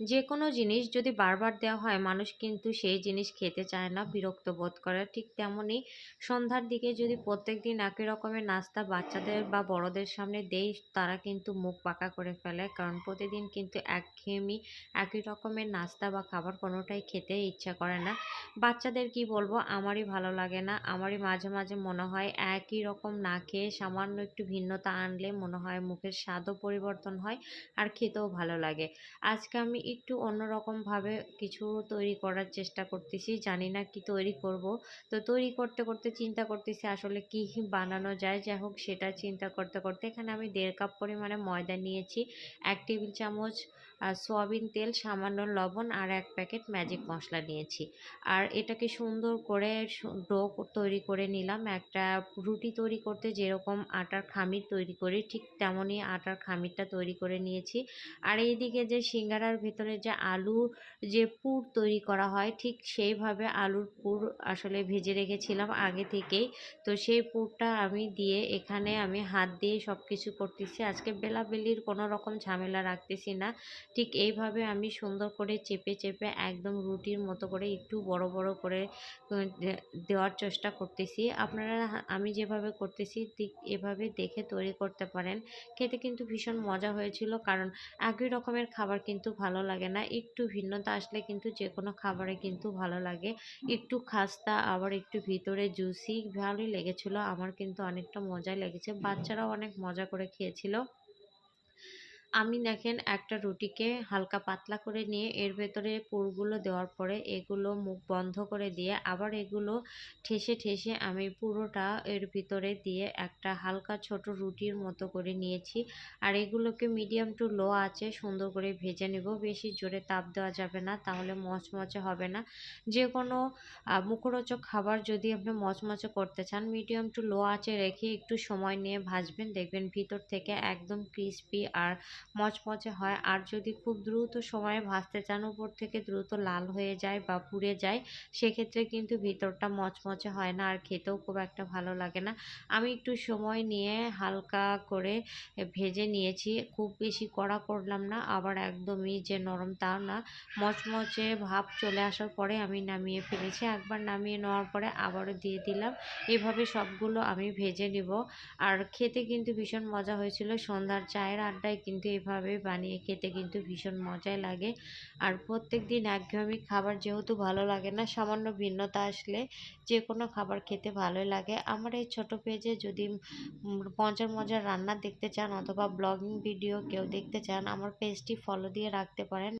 যে কোনো জিনিস যদি বারবার দেওয়া হয়, মানুষ কিন্তু সেই জিনিস খেতে চায় না, বিরক্ত বোধ করে। ঠিক তেমনই সন্ধ্যার দিকে যদি প্রত্যেক দিন একই রকমের নাস্তা বাচ্চাদের বা বড়দের সামনে দেই, তারা কিন্তু মুখ পাকা করে ফেলে। কারণ প্রতিদিন কিন্তু একঘেয়েমি একই রকমের নাস্তা বা খাবার কোনোটাই খেতে ইচ্ছা করে না। বাচ্চাদের কি বলব, আমারই ভালো লাগে না। আমারই মাঝে মাঝে মনে হয় একই রকম না খেয়ে সামান্য একটু ভিন্নতা আনলে মনে হয় মুখের স্বাদও পরিবর্তন হয় আর খেতেও ভালো লাগে। আজকে আমি একটু অন্যরকমভাবে কিছু তৈরি করার চেষ্টা করতেছি। জানি না কি তৈরি করব। তো তৈরি করতে করতে চিন্তা করতেছি আসলে কি বানানো যায়। যাই হোক সেটা চিন্তা করতে করতে এখানে আমি দেড় কাপ পরিমাণে ময়দা নিয়েছি, এক টেবিল চামচ সয়াবিন তেল, সামান্য লবণ আর এক প্যাকেট ম্যাজিক মশলা নিয়েছি। আর এটাকে সুন্দর করে ডো তৈরি করে নিলাম। একটা রুটি তৈরি করতে যেরকম আটার খামির তৈরি করি, ঠিক তেমনই আটার খামিরটা তৈরি করে নিয়েছি। আর এইদিকে যে সিঙ্গারার ভিতরে যে আলু যে পুর তৈরি করা হয়, ঠিক সেইভাবে আলুর পুর আসলে ভেজে রেখেছিলাম আগে থেকেই। তো সেই পুরটা আমি দিয়ে এখানে আমি হাত দিয়ে সব কিছু করতেছি। আজকে বেলাবেলির কোনো রকম ঝামেলা রাখতেছি না। ঠিক এইভাবে আমি সুন্দর করে চেপে চেপে একদম রুটির মতো করে একটু বড় বড় করে দেওয়ার চেষ্টা করতেছি। আপনারা আমি যেভাবে করতেছি ঠিক এভাবে দেখে তৈরি করতে পারেন। খেতে কিন্তু ভীষণ মজা হয়েছিল কারণ একই রকমের খাবার কিন্তু ভালো লাগে না। একটু ভিন্নতা আসলে কিন্তু যে কোনো খাবারে কিন্তু ভালো লাগে। একটু খাস্তা, আবার একটু ভিতরে জুসি, ভালোই লেগেছিল। আমার কিন্তু অনেকটা মজাই লেগেছে। বাচ্চারাও অনেক মজা করে খেয়েছিল। আমি দেখেন একটা রুটিকে হালকা পাতলা করে নিয়ে, এর ভেতরে পুরগুলো দেওয়ার পরে এগুলো মুখ বন্ধ করে দিয়ে আবার এগুলো ঠেসে ঠেসে আমি পুরোটা এর ভিতরে দিয়ে একটা হালকা ছোট রুটির মতো করে নিয়েছি। আর এগুলোকে মিডিয়াম টু লো আছে সুন্দর করে ভেজে নেব। বেশি জোরে তাপ দেওয়া যাবে না, তাহলে মচমচে হবে না। যে কোনো মুখরোচক খাবার যদি আপনি মচমচে করতে চান, মিডিয়াম টু লো আছে রেখে একটু সময় নিয়ে ভাজবেন। দেখবেন ভিতর থেকে একদম ক্রিস্পি আর মচমচে হয়। আর যদি খুব দ্রুত সময়ে ভাজতে চান, উপর থেকে দ্রুত লাল হয়ে যায় বা পুড়ে যায়, সেক্ষেত্রে কিন্তু ভিতরটা মচমচে হয় না আর খেতেও খুব একটা ভালো লাগে না। আমি একটু সময় নিয়ে হালকা করে ভেজে নিয়েছি। খুব বেশি কড়া করলাম না, আবার একদমই যে নরম তাও না। মচমচে ভাব চলে আসার পরে আমি নামিয়ে ফেলেছি। একবার নামিয়ে নেওয়ার পরে আবারও দিয়ে দিলাম। এভাবে সবগুলো আমি ভেজে নিব। আর খেতে কিন্তু ভীষণ মজা হয়েছিল। সন্ধ্যার চায়ের আড্ডায় কিন্তু এভাবে বানিয়ে খেতে কিন্তু ভীষণ মজাই লাগে। আর প্রত্যেক দিন একঘেয়েমি খাবার যেহেতু ভালো লাগে না, সামান্য ভিন্নতা আসলে যে কোনো খাবার খেতে ভালোই লাগে। আমার এই ছোট পেজে যদি মজার মজার রান্না দেখতে চান অথবা ব্লগিং ভিডিও কেউ দেখতে চান, আমার পেজটি ফলো দিয়ে রাখতে পারেন।